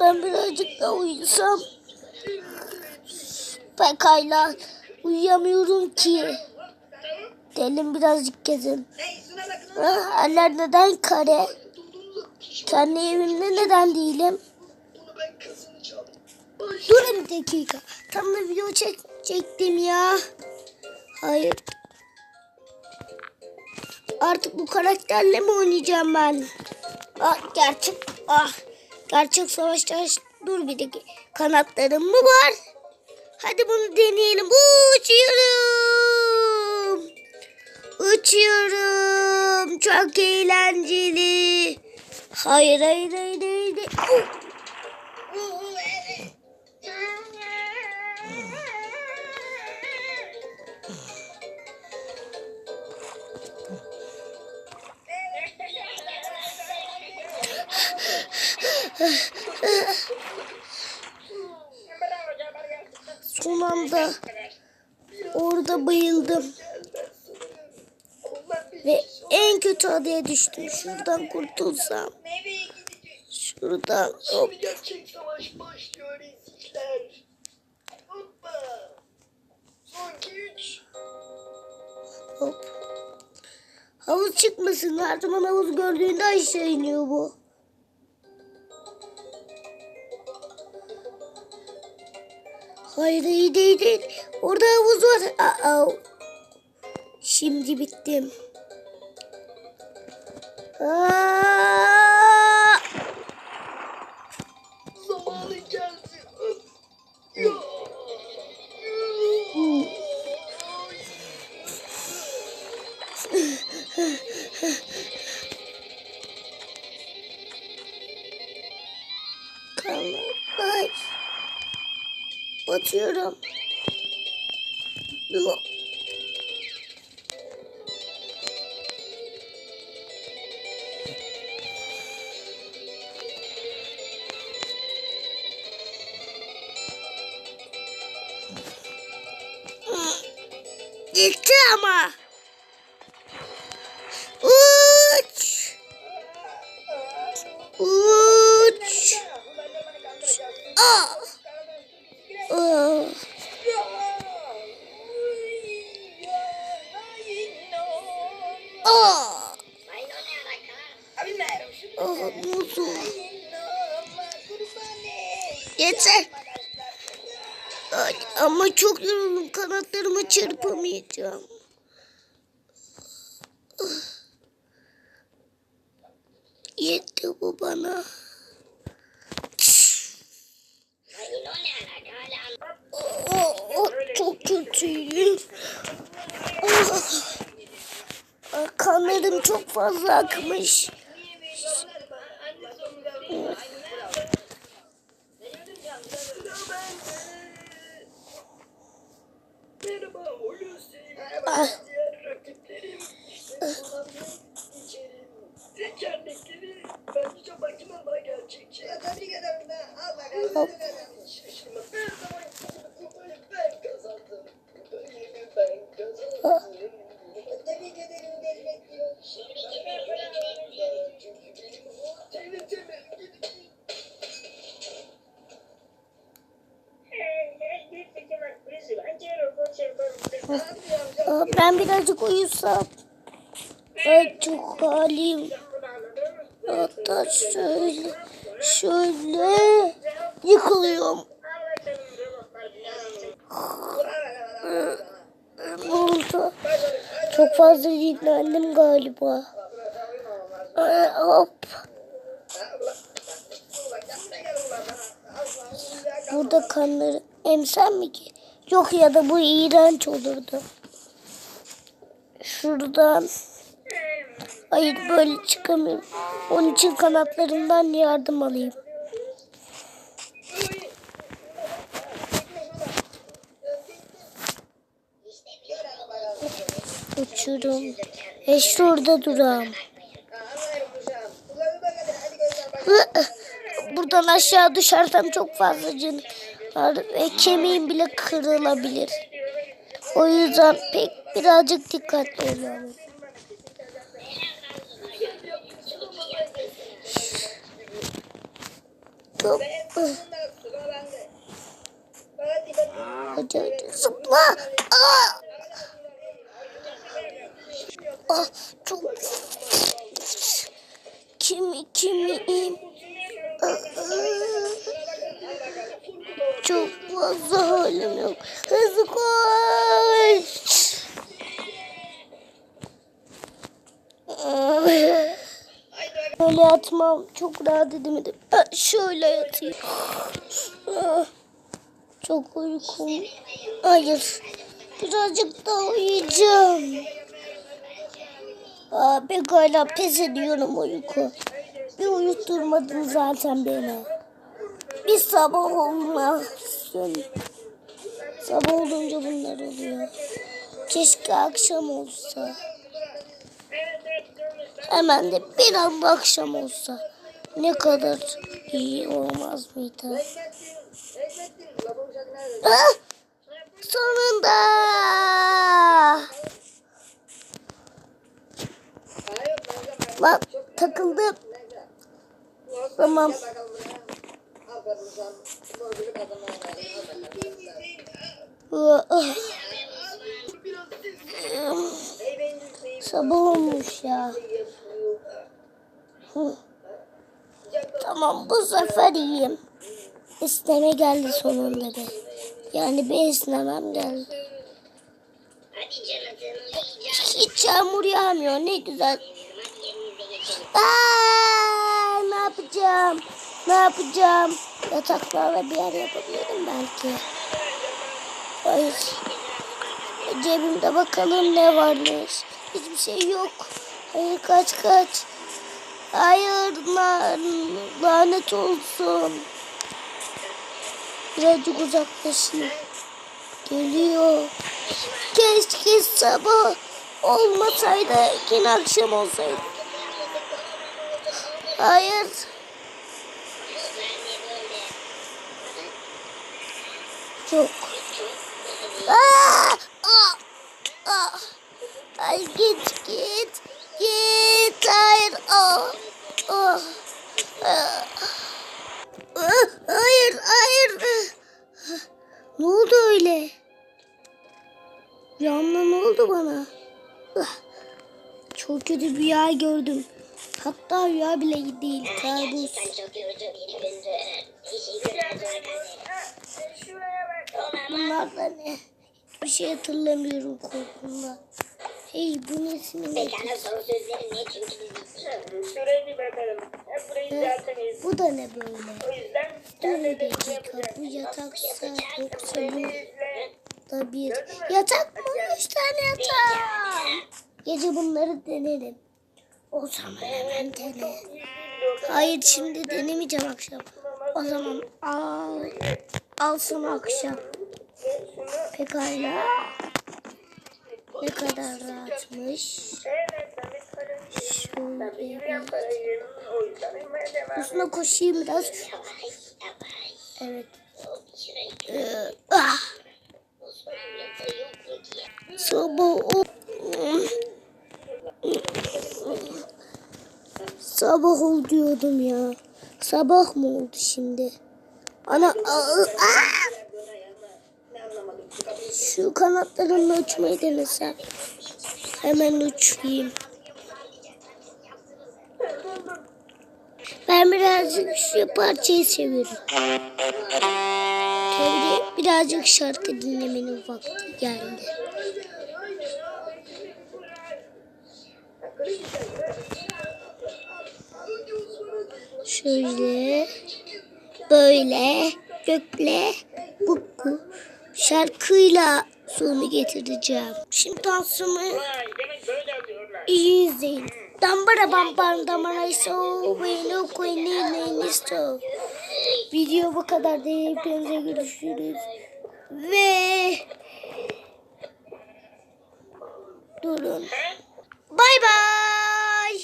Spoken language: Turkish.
Ben birazcık daha uyusam. Pekala. Uyuyamıyorum ki. Gelin birazcık gezin. Ah, Eller neden kare? Kendi evimde neden değilim? Durun bir dakika. Tam da video çekecektim ya. Hayır. Artık bu karakterle mi oynayacağım ben? Ah gerçek. Ah gerçek savaşta dur bir dakika. Kanatlarım mı var? Hadi bunu deneyelim. Uçuyorum. Uçuyorum. Çok eğlenceli. Hayır hayır hayır hayır. hayır. Son anda orada bayıldım. Ve en kötü adaya düştüm. Şuradan kurtulsam. Şuradan hop. Hop. Havuz çıkmasın. Her zaman havuz gördüğünde aşağı iniyor bu. Hayır iyi değil, değil. Orada havuz var. Aa, şimdi bittim. Aa! Yok. Gitti ama. Muzu. Yeter. Ay, ama çok yoruldum. Kanatlarımı çırpamayacağım. Yetti bu bana. Oh, oh, çok kötüyüm. Ah, Kanlarım çok fazla akmış. Gak boleh. Birazcık uyusam. Ay çok halim. Hatta şöyle, şöyle yıkılıyorum. Ne oldu? Çok fazla dinlendim galiba. Hop. Burada kanları emsem mi ki? Yok ya da bu iğrenç olurdu. Şuradan. Hayır böyle çıkamıyorum. Onun için kanatlarından yardım alayım. Uçurum. E şurada durağım. Buradan aşağı düşersem çok fazla canım ve kemiğim bile kırılabilir. O yüzden pek birazcık dikkatli. Sıra bende. Hadi. Hadi zıpla. Aa! Ah, çok kimi kimi çok fazla halim yok. Hızlı koş. Böyle yatmam çok rahat edemedim. Şöyle yatayım. Çok uykum. Hayır. Birazcık daha uyuyacağım. Aa, pekala pes ediyorum uyku. Bir uyutturmadın zaten beni. Bir sabah olmasın. Sabah olunca bunlar oluyor. Keşke akşam olsa. Hemen de bir anda akşam olsa. Ne kadar iyi olmaz mıydı? Ah! Sonunda. Bak takıldım. Tamam. Ey benim Hüseyin. Sabah olmuş ya. Tamam bu sefer iyiyim. İsteme geldi sonunda be. Yani bir esnemem geldi. Hiç yağmur yağmıyor ne güzel. Aa, ne yapacağım? Ne yapacağım? Yataklarla bir yer yapabilirim belki. Hayır. Cebimde bakalım ne varmış. Hiçbir şey yok. Hayır kaç kaç. Hayır lan- lanet olsun. Birazcık uzaklaşayım. Geliyor. Keşke sabah olmasaydı. Yine akşam olsaydı. Hayır. Çok. Aa! Aa! Ay git git. Git. Hayır. Aa! Aa! Aa! Hayır, hayır. Ne oldu öyle? Rüyamda ne oldu bana? Ah! Çok kötü bir rüya gördüm. Hatta rüya bile değil. Kabus. Bunlar da ne? Hiçbir şey hatırlamıyorum korkumdan. Hey bu ismi ne? Pekala son sözlerim ne çünkü biz Şuraya bir bakalım. Hep burayı zaten. Bu da ne böyle? O yüzden Dur bir dakika. Bu yataksa yoksa bu da bir. Yatak mı? Üç tane yatak. Gece bunları denerim. O zaman hemen dene. Hayır şimdi denemeyeceğim akşam. O zaman al. Al akşam. Pekala. Ne kadar rahatmış. Şöyle. Üstüne koşayım biraz. Evet. Ee, ah. Sabah. Sabah ol diyordum ya. Sabah mı oldu şimdi? Ana aa! Şu kanatlarımla uçmayı denesem. Hemen uçayım. Ben birazcık şu parçayı seviyorum. Tabii birazcık şarkı dinlemenin vakti geldi. Şöyle, böyle, gökle, bu şarkıyla sonu getireceğim. Şimdi dansımı iyi izleyin. Dambara bam bam damara so ve no koyni so. Video bu kadar değil. Hepinize görüşürüz. Ve durun. Bay bay.